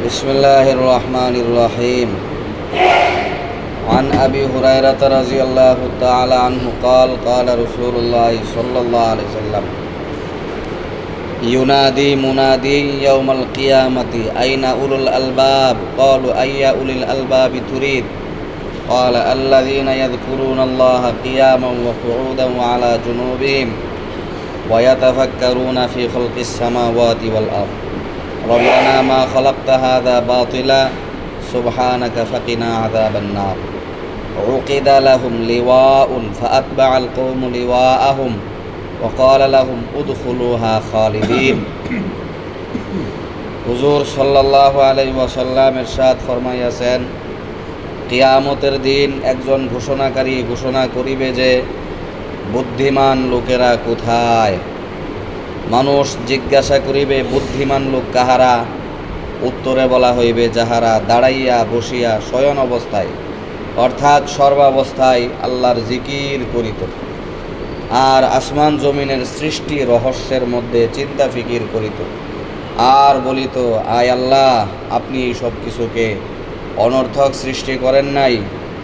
بسم الله الرحمن الرحيم. عن أبي هريرة رضي الله تعالى عنه قال قال رسول الله صلى الله عليه وسلم ينادي منادي يوم القيامة أين أولو الألباب؟ قالوا أي أولي الألباب تريد؟ قال الذين يذكرون الله قياما وقعودا وعلى جنوبهم ويتفكرون في خلق السماوات والأرض. ربنا ما خلقت هذا باطلا سبحانك فقنا عذاب النار عقد لهم لواء فأتبع القوم لواءهم وقال لهم ادخلوها خالدين হুজুর সাল্লাল্লাহু আলাইহি ওয়াসাল্লাম ইরশাদ ফরমাইয়াছেন কিয়ামতের দিন একজন ঘোষণাকারী ঘোষণা করিবে যে বুদ্ধিমান লোকেরা কোথায় মানুষ জিজ্ঞাসা করিবে, বুদ্ধিমান লোক কাহারা? উত্তরে বলা হইবে, যাহারা দাঁড়াইয়া বসিয়া শয়ন অবস্থায়, অর্থাৎ সর্বাবস্থায় আল্লাহর জিকির করিত। আর আসমান জমিনের সৃষ্টি রহস্যের মধ্যে চিন্তা ফিকির করিত। আর বলিত, আয় আল্লাহ, আপনি এই সব কিছুকে অনর্থক সৃষ্টি করেন নাই,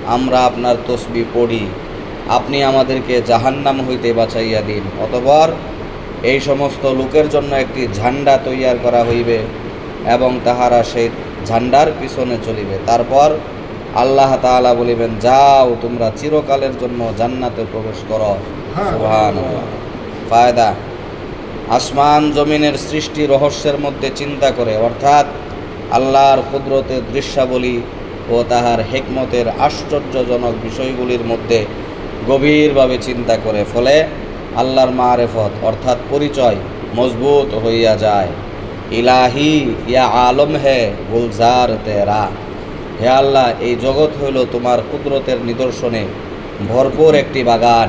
আমরা আপনার তসবি পড়ি। আপনি আমাদেরকে জাহান্নাম হইতে বাঁচাইয়া দিন। অতঃপর এই সমস্ত লোকের জন্য একটি ঝান্ডা তৈয়ার করা হইবে এবং তাহারা সেই ঝান্ডার পিছনে চলিবে। তারপর আল্লাহ তাআলা বলিবেন যাও তোমরা চিরকালের জন্য জান্নাতে প্রবেশ করো। সুবহানাল্লাহ। ফায়দা আসমান জমিনের সৃষ্টি রহস্যের মধ্যে চিন্তা করে অর্থাৎ আল্লাহর কুদরতের দৃশ্যাবলী ও তাহার হেকমতের আশ্চর্যজনক বিষয়গুলির মধ্যে গভীরভাবে চিন্তা করে। ফলে আল্লাহর মারেফত, অর্থাৎ পরিচয় মজবুত হইয়া যায়। ইলাহি, ইয়া আলম হে গুলজার তেরা। হে আল্লাহ, এই জগৎ হইল তোমার কুদরতের নিদর্শনে ভরপুর একটি বাগান।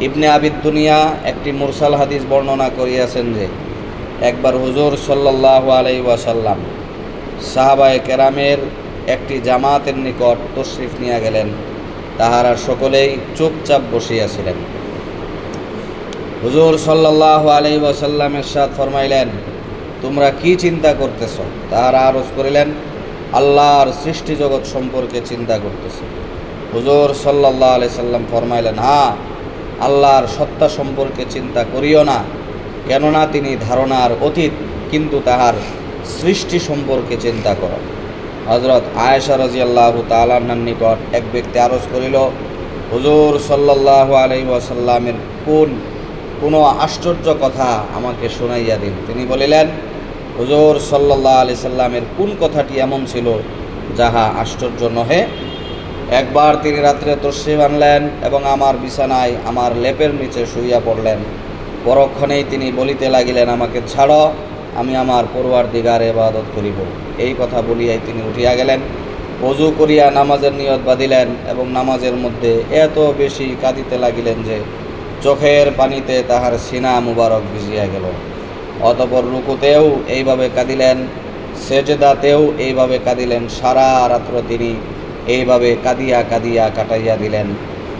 ইবনে আবিদ দুনিয়া একটি মুরসাল হাদিস বর্ণনা করিয়াছেন যে, একবার হুজুর সাল্লাহ আলাই ওয়াসাল্লাম সাহাবায়ে কেরামের একটি জামাতের নিকট তশরিফ নিয়ে গেলেন। তাহারা সকলেই চুপচাপ বসিয়াছিলেন। হুজুর সাল্লাহ আলাই ওয়াসাল্লামের সাথ ফরমাইলেন, তোমরা কি চিন্তা করতেছ? তাহারা আরজ করিলেন, আল্লাহর সৃষ্টি জগৎ সম্পর্কে চিন্তা করতেছে। হুজুর সাল্লাহ আলি সাল্লাম ফরমাইলেন হ্যাঁ আল্লাহর সত্তা সম্পর্কে চিন্তা করিও না, কেননা তিনি ধারণার অতীত, কিন্তু তাহার সৃষ্টি সম্পর্কে চিন্তা করো। হজরত আয়েশা রাজি আল্লাহ তালান্নার নিকট এক ব্যক্তি আরজ করিল, হুজুর সাল্লাহ আলাই ওয়াসাল্লামের কোন কোনো আশ্চর্য কথা আমাকে শোনাইয়া দিন। তিনি বলিলেন, হুজুর সাল্লাহ আলি সাল্লামের কোন কথাটি এমন ছিল যাহা আশ্চর্য নহে? একবার তিনি রাত্রে তশ্রিফ আনলেন এবং আমার বিছানায় আমার লেপের নিচে শুইয়া পড়লেন। পরক্ষণেই তিনি বলিতে লাগিলেন, আমাকে ছাড়ো, আমি আমার পড়ুয়ার দিগার এবাদত করিব। এই কথা বলিয়াই তিনি উঠিয়া গেলেন, অজু করিয়া নামাজের নিয়ত বাঁধিলেন এবং নামাজের মধ্যে এত বেশি কাঁদিতে লাগিলেন যে চোখের পানিতে তাহার সিনা মুবারক ভিজিয়া গেল। অতপর রুকুতেও এইভাবে কাঁদিলেন, সেজদাতেও এইভাবে কাঁদিলেন, সারা রাত্র তিনি এইভাবে কাঁদিয়া কাঁদিয়া কাটাইয়া দিলেন।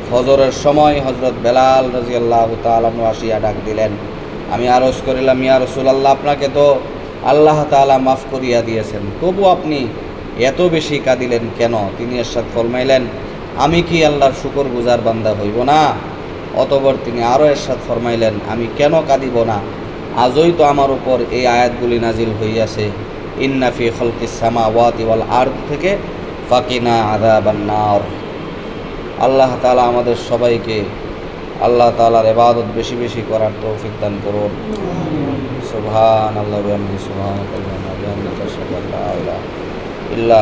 ফজরের সময় হজরত বেলাল রাজিয়াল্লাহ তালানু আসিয়া ডাক দিলেন, আমি আরজ করিলাম, ইয়া রসুলাল্লাহ, আপনাকে তো আল্লাহ তালা মাফ করিয়া দিয়েছেন। তবু আপনি এত বেশি কাঁদিলেন কেন? তিনি এরশাদ ফরমাইলেন, আমি কি আল্লাহর শুকর গুজার বান্দা হইব না? অতপর তিনি আরও এরশাদ ফরমাইলেন, আমি কেন কাঁদিব না? আজই তো আমার উপর এই আয়াতগুলি নাজিল হইয়াছে। ইন্নাফি খলকিস সামা ওয়াতি ওয়াল আর্দ থেকে ফাকিনা আদা আদাবান্নার আল্লাহ তালা আমাদের সবাইকে আল্লাহ তালার এবাদত বেশি বেশি করার তৌফিক দান করুন। সুবহান আল্লাহ আল্লাহ ইল্লা